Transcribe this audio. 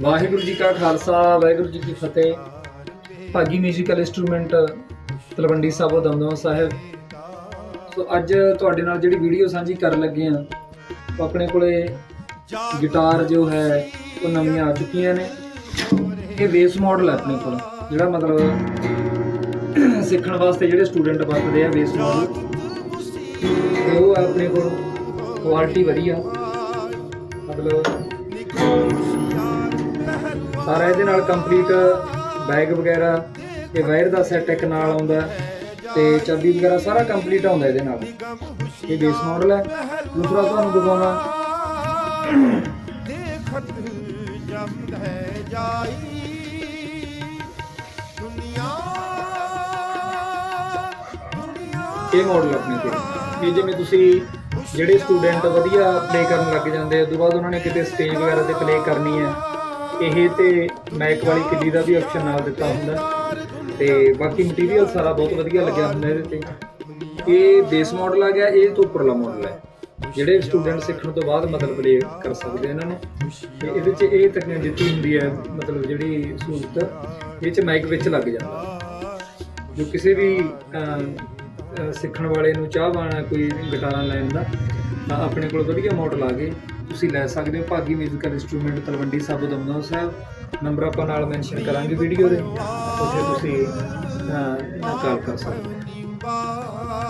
ਵਾਹਿਗੁਰੂ ਜੀ ਕਾ ਖਾਲਸਾ, ਵਾਹਿਗੁਰੂ ਜੀ ਕੀ ਫਤਿਹ। Bhagi musical instrument Talwandi Sabo Damdama Sahib. So ਅੱਜ ਤੁਹਾਡੇ ਨਾਲ ਜਿਹੜੀ ਵੀਡੀਓ ਸਾਂਝੀ ਕਰਨ ਲੱਗੇ ਆ ਆਪਣੇ ਕੋਲੇ ਗਿਟਾਰ ਜੋ ਹੈ, ਉਹ ਨਵੀਆਂ ਆ ਚੁੱਕੀਆਂ ਨੇ। ਇਹ ਬੇਸ ਮਾਡਲ ਹੈ ਆਪਣੇ ਕੋਲ, ਜਿਹੜਾ ਮਤਲਬ ਸਿੱਖਣ ਵਾਸਤੇ ਜਿਹੜੇ ਸਟੂਡੈਂਟ ਵਰਤਦੇ ਆ ਬੇਸ ਮਾਡਲ ਤੇ ਉਹ ਆਪਣੇ ਕੋਲ ਕੁਆਲਿਟੀ ਵਧੀਆ। ਮਤਲਬ ਸਾਰਾ ਇਹਦੇ ਨਾਲ ਕੰਪਲੀਟ ਬੈਗ ਵਗੈਰਾ ਤੇ ਵਾਇਰ ਦਾ ਸੈੱਟ ਇੱਕ ਨਾਲ ਆਉਂਦਾ ਤੇ ਚਾਬੀ ਵਗੈਰਾ ਸਾਰਾ ਕੰਪਲੀਟ ਆਉਂਦਾ ਇਹਦੇ ਨਾਲ। ਇਹ ਬੇਸ ਮਾਡਲ ਹੈ। ਦੂਸਰਾ ਤੁਹਾਨੂੰ ਦਿਖਾਉਣਾ। ਦੇਖਤ ਜਮਦ ਹੈ ਜਾਈ। ਇਹ ਮਾਡਲ ਆਪਣੇ 'ਤੇ। ਇਹ ਜਿਵੇਂ ਤੁਸੀਂ ਜਿਹੜੇ ਸਟੂਡੈਂਟ ਵਧੀਆ ਪਲੇ ਕਰਨ ਲੱਗ ਜਾਂਦੇ ਆ ਤੋਂ ਬਾਅਦ ਉਹਨਾਂ ਨੇ ਕਿਤੇ ਸਟੇਜ ਵਗੈਰਾ ਤੇ ਪਲੇ ਕਰਨੀ ਹੈ, ਇਹ ਤੇ ਮਾਈਕ ਵਾਲੀ ਕਿੱਲੀ ਦਾ ਵੀ ਆਪਸ਼ਨ ਨਾਲ ਦਿੱਤਾ ਹੁੰਦਾ। ਤੇ ਬਾਕੀ ਮਟੀਰੀਅਲ ਸਾਰਾ ਬਹੁਤ ਵਧੀਆ ਲੱਗਿਆ ਹੁੰਦਾ ਇਹਦੇ ਤੇ। ਇਹ ਬੇਸ ਮਾਡਲ ਆ ਗਿਆ, ਇਹ ਤੋਂ ਉੱਪਰਲਾ ਮਾਡਲ ਹੈ ਜਿਹੜੇ ਸਟੂਡੈਂਟ ਸਿੱਖਣ ਤੋਂ ਬਾਅਦ ਮਤਲਬ ਪਲੇ ਕਰ ਸਕਦੇ ਇਹਨਾਂ ਨੂੰ। ਤੇ ਇਹਦੇ 'ਚ ਇਹ ਤਕਨੀਕ ਦਿੱਤੀ ਹੁੰਦੀ ਹੈ, ਮਤਲਬ ਜਿਹੜੀ ਸਹੂਲਤ, ਇਹ 'ਚ ਮਾਈਕ ਵਿੱਚ ਲੱਗ ਜਾਂਦਾ। ਜੋ ਕਿਸੇ ਵੀ ਸਿੱਖਣ ਵਾਲੇ ਨੂੰ ਚਾਹਵਾਨ ਹੈ ਕੋਈ ਗਿਟਾਰਾਂ ਲੈਣ ਦਾ, ਤਾਂ ਆਪਣੇ ਕੋਲ ਵਧੀਆ ਮਾਡਲ ਆ ਗਏ। ਤੁਸੀਂ ਲੈ ਸਕਦੇ ਹੋ Bhagi musical instrument Talwandi Sabo Damdama Sahib. Number ਆਪਾਂ ਨਾਲ ਮੈਂਸ਼ਨ ਕਰਾਂਗੇ ਵੀਡੀਓ ਦੇ। ਉੱਥੇ ਤੁਸੀਂ ਕਾਲ ਕਰ ਸਕਦੇ ਹੋ।